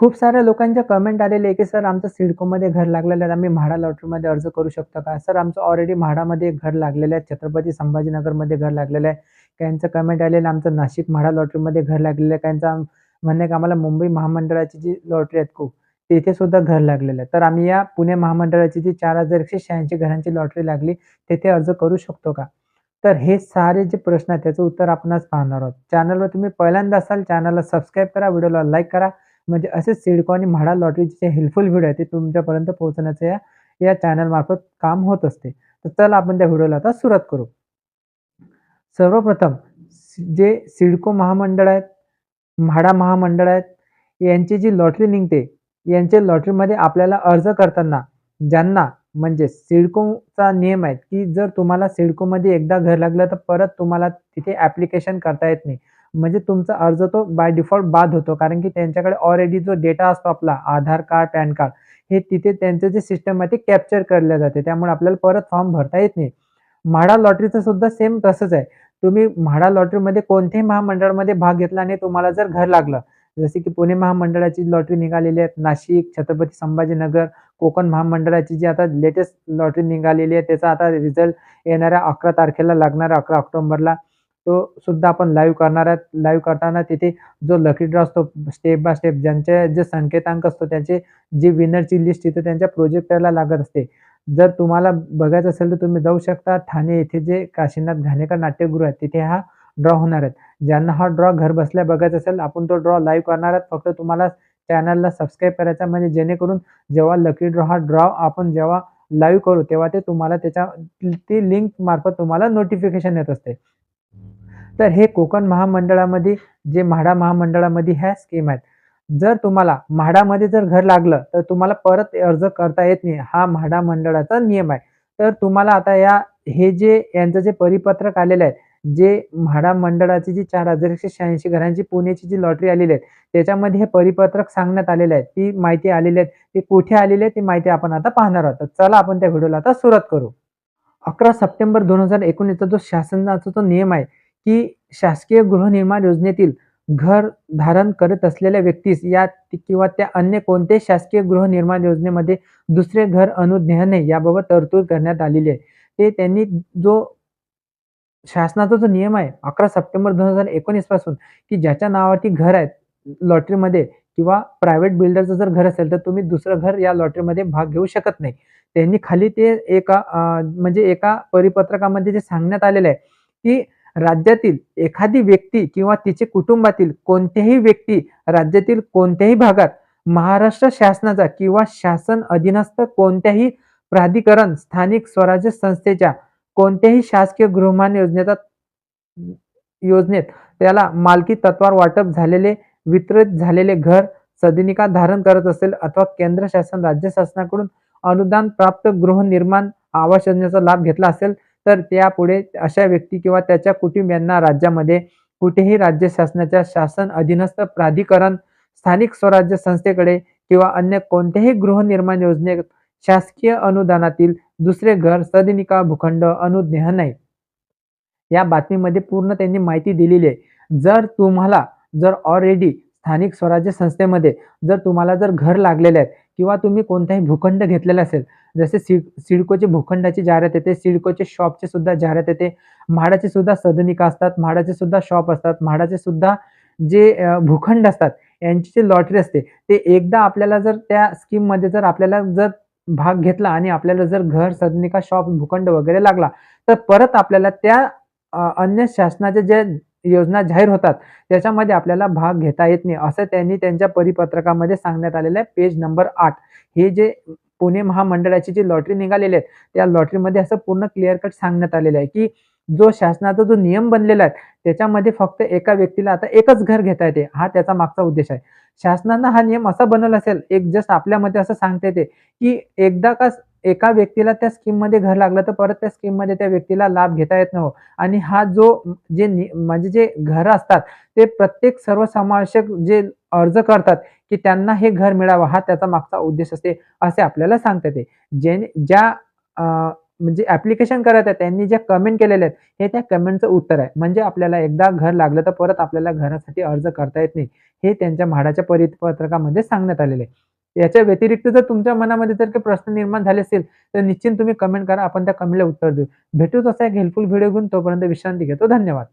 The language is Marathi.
खूप साऱ्या लोकांच्या कमेंट आलेले आहे, की "सर आमचं सिडकोमध्ये घर लागलेलं आहे. आम्ही म्हाडा लॉटरीमध्ये अर्ज करू शकतो का?" सर आमचं ऑलरेडी म्हाडामध्ये एक घर लागलेलं आहे. छत्रपती संभाजीनगरमध्ये घर लागलेलं आहे. काहींचं कमेंट आलेलं आमचं नाशिक म्हाडा लॉटरीमध्ये घर लागलेलं आहे. काहींचं म्हणणे की आम्हाला मुंबई महामंडळाची जी लॉटरी आहेत खूप, तिथे सुद्धा घर लागलेलं आहे. तर आम्ही या पुणे महामंडळाची जी 4186 घरांची लॉटरी लागली, तिथे अर्ज करू शकतो का? तर हे सारे जे प्रश्न आहेत, त्याचं उत्तर आपणच पाहणार आहोत. चॅनलवर तुम्ही पहिल्यांदा असाल, चॅनलला सबस्क्राईब करा, व्हिडिओला लाईक करा. म्हणजे असेच सिडको आणि म्हाडा लॉटरीचे जे हेल्पफुल व्हिडिओ आहे ते तुमच्यापर्यंत पोहोचण्याचं या या चॅनलमार्फत काम होत असते. तर चला आपण त्या व्हिडिओला आता सुरुवात करू. सर्वप्रथम जे सिडको महामंडळ आहेत, म्हाडा महामंडळ आहेत, यांची जी लॉटरी निघते, यांच्या लॉटरीमध्ये आपल्याला अर्ज करताना ज्यांना म्हणजे सिडकोचा नियम आहे, की जर तुम्हाला सिडकोमध्ये एकदा घर लागलं, तर परत तुम्हाला तिथे ॲप्लिकेशन करता येत नाही. म्हणजे तुमचा अर्ज तो बाय डिफॉल्ट बाद होतो. कारण की त्यांच्याकडे ऑलरेडी जो डेटा असतो आपला आधार कार्ड, पॅन कार्ड हे तिथे त्यांचं जे सिस्टम आहे ते कॅप्चर केलं जाते. त्यामुळे आपल्याला परत फॉर्म भरता येत नाही. म्हाडा लॉटरीचं सुद्धा सेम तसंच आहे. तुम्ही म्हाडा लॉटरीमध्ये कोणत्याही महामंडळामध्ये भाग घेतला आणि तुम्हाला जर घर लागलं, जसे की पुणे महामंडळाची लॉटरी निघालेली आहे, नाशिक, छत्रपती संभाजीनगर, कोकण महामंडळाची जी आता लेटेस्ट लॉटरी निघालेली आहे, त्याचा आता रिझल्ट येणाऱ्या 11 तारखेला लागणार अकरा ऑक्टोबरला. तो सुद्धा आपण लाईव्ह करणार आहेत. लाईव्ह करताना तिथे जो लकी ड्रॉ असतो स्टेप बाय स्टेप ज्यांचे जे संकेतांक असतो, त्यांचे जी विनरची लिस्ट तिथे त्यांच्या प्रोजेक्टरला लागत असते. जर तुम्हाला बघायचं असेल, तर तुम्ही जाऊ शकता. ठाणे येथे जे काशीनाथ घाणेकर नाट्यगृह आहे, तिथे हा ड्रॉ होणार आहेत ज्यांना हा ड्रॉ घरबसल्या बघायचा असेल, आपण तो ड्रॉ लाईव्ह करणार आहात फक्त तुम्हाला चॅनलला सबस्क्राईब करायचा म्हणजे जेणेकरून जेव्हा लकी ड्रॉ हा ड्रॉ आपण जेव्हा लाईव्ह करू, तेव्हा ते तुम्हाला त्याच्या ती लिंक मार्फत तुम्हाला नोटिफिकेशन येत असते. तर हे कोकण महामंडळामध्ये जे म्हाडा महामंडळामध्ये ह्या स्कीम आहेत. जर तुम्हाला म्हाडामध्ये जर घर लागलं, तर तुम्हाला परत अर्ज करता येत नाही. हा म्हाडा मंडळाचा नियम आहे. तर तुम्हाला आता या हे जे यांचं जे परिपत्रक आलेलं आहे, जे म्हाडा मंडळाची जी 4186 घरांची पुण्याची जी लॉटरी आलेली आहे, त्याच्यामध्ये हे परिपत्रक सांगण्यात आलेलं आहे. ती माहिती आलेली आहे. ती कुठे आलेली आहे, ती माहिती आपण आता पाहणार आहोत. तर चला आपण त्या व्हिडिओला आता सुरुवात करू. 11 सप्टेंबर 2019चा जो शासनाचा जो नियम आहे, की शासकीय गृहनिर्माण योजनेतील घर धारण करत असलेल्या व्यक्तीस या किंवा त्या अन्य कोणत्याही शासकीय गृहनिर्माण योजनेमध्ये दुसरे घर अनुज्ञाने याबाबत तरतूद करण्यात आलेली आहे. ते त्यांनी जो शासनाचा जो नियम आहे 11 सप्टेंबर 2019 पासून, की ज्याच्या नावावरती घर आहेत लॉटरीमध्ये किंवा प्रायव्हेट बिल्डरचं जर घर असेल, तर तुम्ही दुसरं घर या लॉटरीमध्ये भाग घेऊ शकत नाही. त्यांनी खाली ते एका म्हणजे एका परिपत्रकामध्ये जे सांगण्यात आलेलं आहे, की राज्यातील एखादी व्यक्ती किंवा तिचे कुटुंबातील कोणतेही व्यक्ती राज्यातील कोणत्याही भागात महाराष्ट्र शासनाचा किंवा शासन अधीनस्थ कोणत्याही प्राधिकरण, स्थानिक स्वराज्य संस्थेच्या कोणत्याही शासकीय गृहमान योजनेचा योजनेत त्याला मालकी तत्वावर वाटप झालेले, वितरित झालेले घर सदनिका धारण करत असेल अथवा केंद्र शासन, राज्य शासनाकडून अनुदान प्राप्त गृहनिर्माण आवास योजनेचा लाभ घेतला असेल, तर त्यापुढे अशा व्यक्ती किंवा त्याच्या कुटुंबियांना राज्यामध्ये कुठेही राज्य शासनाच्या शासन अधीनस्थ प्राधिकरण, स्थानिक स्वराज्य संस्थेकडे किंवा अन्य कोणत्याही गृहनिर्माण योजनेत शासकीय अनुदानातील दुसरे घर, सदनिका, भूखंड अनुज्ञान नाही या बातमीमध्ये पूर्ण त्यांनी माहिती दिलेली आहे. जर तुम्हाला जर ऑलरेडी स्थानिक स्वराज्य संस्थेमध्ये जर तुम्हाला जर घर लागलेले आहेत किंवा तुम्ही कोणताही भूखंड घेतलेला असेल, जसे सिड सिडकोचे भूखंडाची जाहिरात येते, सिडकोचे शॉपचे सुद्धा जाहिरात येते, म्हाडाचे सुद्धा सदनिका असतात, म्हाडाचे सुद्धा शॉप असतात, म्हाडाचे सुद्धा जे भूखंड असतात, यांची जी लॉटरी असते, ते एकदा आपल्याला जर त्या स्कीममध्ये जर आपल्याला जर भाग घेतला आणि आपल्याला जर घर, सदनिका, शॉप, भूखंड वगैरे लागला, तर परत आपल्याला त्या अन्य शासनाच्या ज्या योजना जाहीर होतात, त्याच्यामध्ये आपल्याला भाग घेता येत नाही, असं त्यांनी त्यांच्या परिपत्रकामध्ये सांगण्यात आलेलं आहे. पेज नंबर आठ हे जे पुणे महामंडळाची जी लॉटरी निघालेली आहे, त्या लॉटरीमध्ये असं पूर्ण क्लिअर कट सांगण्यात आलेलं आहे, की जो शासनाचा जो नियम बनलेला आहे, त्याच्यामध्ये फक्त एका व्यक्तीला आता एकच घर घेता येते. हा त्याचा मागचा उद्देश आहे. शासनानं हा नियम असा बनवला असेल, एक जस्ट आपल्यामध्ये असं सांगता येते, की एकदा का एका व्यक्तीला त्या स्कीममध्ये घर लागलं, तर परत त्या स्कीममध्ये त्या व्यक्तीला लाभ घेता येत नाही. आणि हा जो जे म्हणजे जे घरं असतात, ते प्रत्येक सर्वसमावेशक जे अर्ज करतात, की त्यांना हे घर मिळावं, हा त्याचा मागचा उद्देश असते, असे आपल्याला सांगता येते. जे ज्या म्हणजे ॲप्लिकेशन करत आहे त्यांनी ज्या कमेंट केलेल्या आहेत हे त्या कमेंटचं उत्तर आहे. म्हणजे आपल्याला एकदा घर लागलं तर परत आपल्याला घरासाठी अर्ज करता येत नाही. हे त्यांच्या म्हाडाच्या परिपत्रकामध्ये सांगण्यात आलेलं आहे. याच्या व्यतिरिक्त जर तुमच्या मनामध्ये जर काही प्रश्न निर्माण झाले असेल तर निश्चित तुम्ही कमेंट करा. आपण त्या कमेंटला उत्तर देऊ. भेटू तसा एक हेल्पफुल व्हिडिओ घेऊन तोपर्यंत विश्रांती घेतो. धन्यवाद.